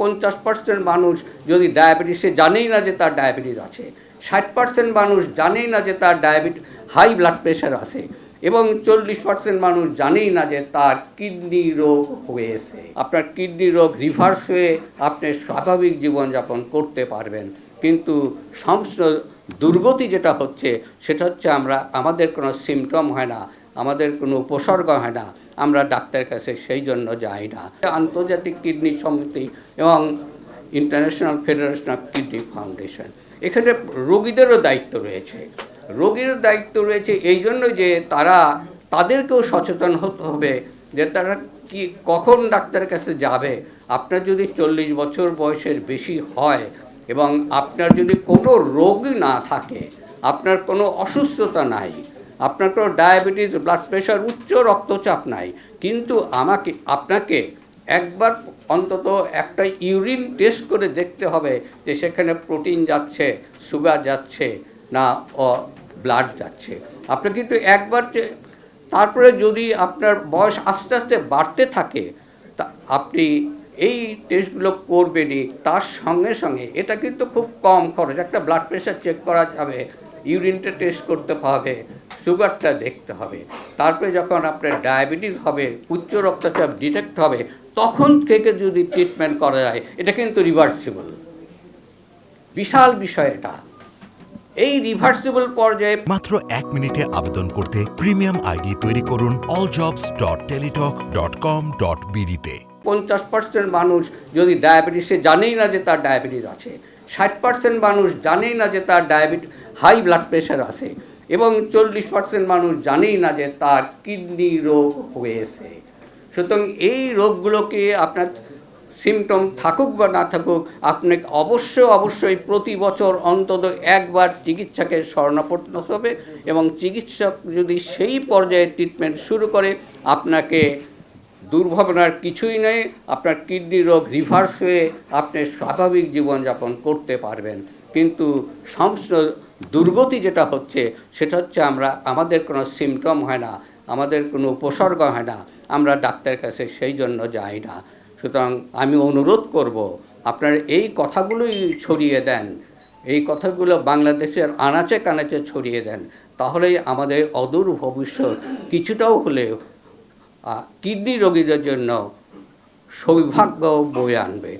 পঞ্চাশ পার্সেন্ট মানুষ যদি ডায়াবেটিসে জানেই না যে তার ডায়াবেটিস আছে। ষাট পার্সেন্ট মানুষ জানেই না যে তার ডায়াবেটিস হাই ব্লাড প্রেশার আছে। এবং চল্লিশ পার্সেন্ট মানুষ জানেই না যে তার কিডনি রোগ হয়েছে। আপনার কিডনি রোগ রিভার্স হয়ে আপনি স্বাভাবিক জীবনযাপন করতে পারবেন। কিন্তু দুর্গতি যেটা হচ্ছে, সেটা হচ্ছে আমরা, আমাদের কোনো সিমটম হয় না, আমাদের কোনো উপসর্গ হয় না। আমরা ডাক্তারের কাছে সেই জন্য যাই না। আন্তর্জাতিক কিডনি সমিতি এবং international federation of kidney foundation. এখানে রোগীদেরও দায়িত্ব রয়েছে। রোগীর দায়িত্ব রয়েছে এই জন্য যে তারা তাদেরকেও সচেতন হতে হবে যে তারা কি কখন ডাক্তারের কাছে যাবে। আপনার যদি চল্লিশ বছর বয়সের বেশি হয় এবং আপনার যদি কোনো রোগ না থাকে, আপনার কোনো অসুস্থতা নাই আপনার কোনো ডায়াবেটিস ব্লাড প্রেশার উচ্চ রক্তচাপ নাই। কিন্তু আমাকে, আপনাকে একবার অন্তত একটা ইউরিন টেস্ট করে দেখতে হবে যে সেখানে প্রোটিন যাচ্ছে, সুগার যাচ্ছে না ব্লাড যাচ্ছে। আপনি কিন্তু একবার তারপরে যদি আপনার বয়স আস্তে আস্তে বাড়তে থাকে, তা আপনি এই টেস্টগুলো করবেনই, তার সঙ্গে সঙ্গে এটা কিন্তু খুব কম খরচ, একটা ব্লাড প্রেশার চেক করা যাবে। ইউরিনটা টেস্ট করতে হবে সুগারটা দেখতে হবে। তারপরে যখন আপনার ডায়াবেটিস হবে উচ্চ রক্তচাপ ডিটেক্ট হবে তখন থেকে যদি ট্রিটমেন্ট করা যায় এটা কিন্তু রিভার্সিবল বিশাল বিষয় এটা। এই রিভার্সিবল পর্যায়ে মাত্র এক মিনিটে আবেদন করতে প্রিমিয়াম আইডি তৈরি করুন all jobs dot Teletalk dot com dot বিডিতে পঞ্চাশ পার্সেন্ট মানুষ যদি ডায়াবেটিসে জানেই না যে তার ডায়াবেটিস আছে ষাট পার্সেন্ট মানুষ জানেই না যে তার ডায়াবেটিস হাই ব্লাড প্রেশার আছে এবং চল্লিশ পার্সেন্ট মানুষ জানেই না যে তার কিডনি রোগ হয়েছে। সুতরাং এই রোগগুলোকে আপনার সিমটম থাকুক বা না থাকুক, আপনাকে অবশ্যই অবশ্যই প্রতি বছর অন্তত একবার চিকিৎসাকে শরণাপন্ন হবে এবং চিকিৎসক যদি সেই পর্যায়ে ট্রিটমেন্ট শুরু করে, আপনাকে দুর্ভাবনার কিছুই নেই, আপনার কিডনি রোগ রিভার্স হয়ে আপনি স্বাভাবিক জীবনযাপন করতে পারবেন। কিন্তু সমস্ত দুর্গতি যেটা হচ্ছে, সেটা হচ্ছে আমরা, আমাদের কোনো সিমটম হয় না, আমাদের কোনো উপসর্গ হয় না, আমরা ডাক্তারের কাছে সেই জন্য যাই না। সুতরাং আমি অনুরোধ করব, আপনার এই কথাগুলোই ছড়িয়ে দেন, এই কথাগুলো বাংলাদেশের আনাচে কানাচে ছড়িয়ে দেন, তাহলেই আমাদের অদূর ভবিষ্যৎ কিছুটাও হলেও কিডনি রোগীদের জন্য সৌভাগ্য বয়ে আনবে।